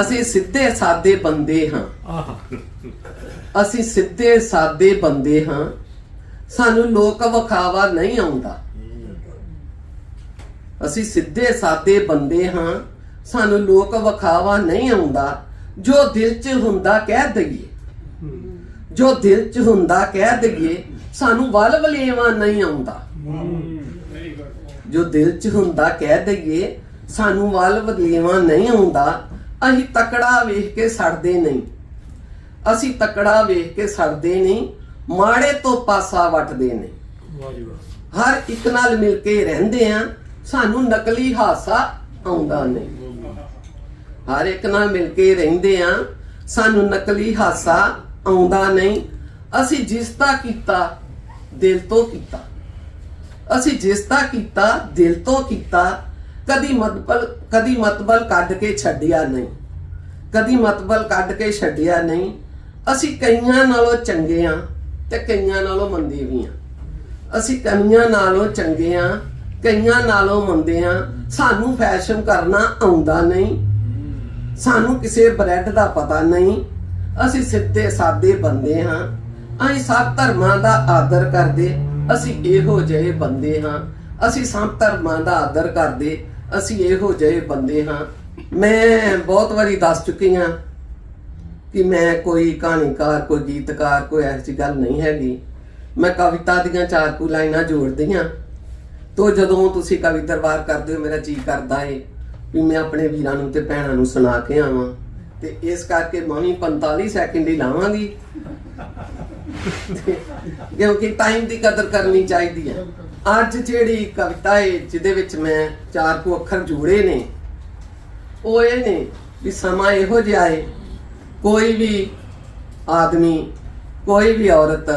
ਅਸੀਂ ਸਿੱਧੇ ਸਾਦੇ ਬੰਦੇ ਹਾਂ। ਅਸੀਂ ਸਿੱਧੇ ਸਾਦੇ ਬੰਦੇ ਹਾਂ। ਸਾਨੂੰ ਲੋਕ ਵਿਖਾਵਾ ਨਹੀਂ ਆਉਂਦਾ। ਅਸੀਂ ਸਿੱਧੇ ਸਾਦੇ ਬੰਦੇ ਹਾਂ। ਸਾਨੂੰ ਲੋਕ ਵਿਖਾਵਾ ਨਹੀਂ ਆਉਂਦਾ। ਜੋ ਦਿਲ 'ਚ ਹੁੰਦਾ ਕਹਿ ਦਈਏ। ਜੋ ਦਿਲ 'ਚ ਹੁੰਦਾ ਕਹਿ ਦਈਏ ਸਾਨੂੰ ਵੱਲ ਵਲੇਵਾ ਨਹੀਂ ਆਉਂਦਾ। ਜੋ ਦਿਲ 'ਚ ਹੁੰਦਾ ਕਹਿ ਦਈਏ ਸਾਨੂੰ ਵੱਲ ਵਲੇਵਾ ਨਹੀਂ ਆਉਂਦਾ। ਅਸੀਂ ਤਕੜਾ ਵੇਖ ਕੇ ਸੜਦੇ ਨਹੀਂ। ਅਸੀਂ ਤਕੜਾ ਵੇਖ ਕੇ ਸੜਦੇ ਨਹੀਂ ਮਾੜੇ ਤੋਂ ਪਾਸਾ ਵਟਦੇ ਨਹੀਂ। ਵਾਹ ਜੀ ਵਾਹ। ਹਰ ਇੱਕ ਨਾਲ ਮਿਲ ਕੇ ਰਹਿੰਦੇ ਆ ਸਾਨੂੰ ਨਕਲੀ ਹਾਸਾ ਆਉਂਦਾ ਨਹੀਂ। ਹਰ ਇੱਕ ਨਾਲ ਮਿਲ ਕੇ ਰਹਿੰਦੇ ਆ ਸਾਨੂੰ ਨਕਲੀ ਹਾਸਾ ਆਉਂਦਾ ਨਹੀਂ। ਅਸੀਂ ਜਿਸ ਦਾ ਕੀਤਾ ਦਿਲ ਤੋਂ ਕੀਤਾ। ਅਸੀਂ ਜਿਸ ਦਾ ਕੀਤਾ ਦਿਲ ਤੋਂ ਕੀਤਾ ਕਦੀ ਮਤਬਲ ਕਦੀ ਮਤਬਲ ਕੱਢ ਕੇ ਛੱਡਿਆ ਨਹੀਂ। ਕਦੀ ਮਤਬਲ ਕੱਢ ਕੇ ਛੱਡਿਆ ਨਹੀਂ। ਅਸੀਂ ਕਈਆਂ ਨਾਲੋਂ ਚੰਗੇ ਆ ਤੇ ਕਈਆਂ ਨਾਲੋਂ ਮੰਦੇ ਵੀ ਆ। ਅਸੀਂ ਕਈਆਂ ਨਾਲੋਂ ਚੰਗੇ ਆ, ਕਈਆਂ ਨਾਲੋਂ ਮੰਦੇ ਆ। ਸਾਨੂੰ ਫੈਸ਼ਨ ਕਰਨਾ ਆਉਂਦਾ ਨਹੀਂ। ਸਾਨੂੰ ਕਿਸੇ ਬ੍ਰੈਡ ਦਾ ਪਤਾ ਨਹੀਂ। ਅਸੀਂ ਸਿੱਧੇ ਸਾਦੇ ਬੰਦੇ ਹਾਂ ਅਸੀਂ ਸਭ ਧਰਮਾਂ ਦਾ ਆਦਰ ਕਰਦੇ। ਅਸੀਂ ਇਹੋ ਜਿਹੇ ਬੰਦੇ ਹਾਂ ਅਸੀਂ ਸਭ ਧਰਮਾਂ ਦਾ ਆਦਰ ਕਰਦੇ। ਅਸੀਂ ਇਹੋ ਜਿਹੇ ਬੰਦੇ ਹਾਂ। ਮੈਂ ਬਹੁਤ ਵਾਰੀ ਦੱਸ ਚੁੱਕੀ ਹਾਂ ਕਿ ਮੈਂ ਕੋਈ ਕਹਾਣੀਕਾਰ, ਕੋਈ ਗੀਤਕਾਰ, ਕੋਈ ਐਸੀ ਗੱਲ ਨਹੀਂ ਹੈਗੀ। ਮੈਂ ਕਵਿਤਾ ਦੀਆਂ ਚਾਰ ਕੁ ਲਾਈਨਾਂ ਜੋੜਦੀ ਹਾਂ। ਤੋ ਜਦੋਂ ਤੁਸੀਂ ਕਵੀ ਦਰਬਾਰ ਕਰਦੇ ਹੋ, ਮੇਰਾ ਜੀ ਕਰਦਾ ਏ ਵੀ ਮੈਂ ਆਪਣੇ ਵੀਰਾਂ ਨੂੰ ਤੇ ਭੈਣਾਂ ਨੂੰ ਸੁਣਾ ਕੇ ਆਵਾਂ ਤੇ ਇਸ ਕਰਕੇ ਮੈਂ ਵੀ 45 ਸੈਕਿੰਡ ਹੀ ਲਾਵਾਂਗੀ। ਕਿਉਂਕਿ ਟਾਈਮ ਦੀ ਕਦਰ ਕਰਨੀ ਚਾਹੀਦੀ ਹੈ। ਅੱਜ ਜਿਹੜੀ ਕਵਿਤਾ ਏ, ਜਿਹਦੇ ਵਿੱਚ ਮੈਂ ਚਾਰ ਕੁ ਅੱਖਰ ਜੋੜੇ ਨੇ, ਉਹ ਇਹ ਨੇ ਵੀ ਸਮਾਂ ਇਹੋ ਜਿਹਾ ਹੈ ਕੋਈ ਵੀ ਆਦਮੀ, ਕੋਈ ਵੀ ਔਰਤ,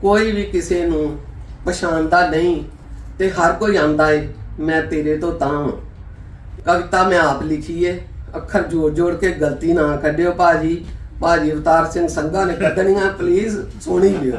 ਕੋਈ ਵੀ ਕਿਸੇ ਨੂੰ ਪਛਾਣਦਾ ਨਹੀਂ ਤੇ ਹਰ ਕੋਈ ਆਂਦਾ ਏ, ਮੈਂ ਤੇਰੇ ਤੋਂ ਤਾਂ ਵਾਂ। ਕਵਿਤਾ ਮੈਂ ਆਪ ਲਿਖੀ ਏ, ਅੱਖਰ ਜੋੜ ਜੋੜ ਕੇ ਗਲਤੀ ਨਾ ਕੱਢਿਓ ਭਾਜੀ ਭਾਜੀ ਅਵਤਾਰ ਸਿੰਘ ਸੰਘਾ ਨੇ ਕੱਢਣੀਆਂ ਪਲੀਜ਼ ਸੁਣੀ ਲਿਓ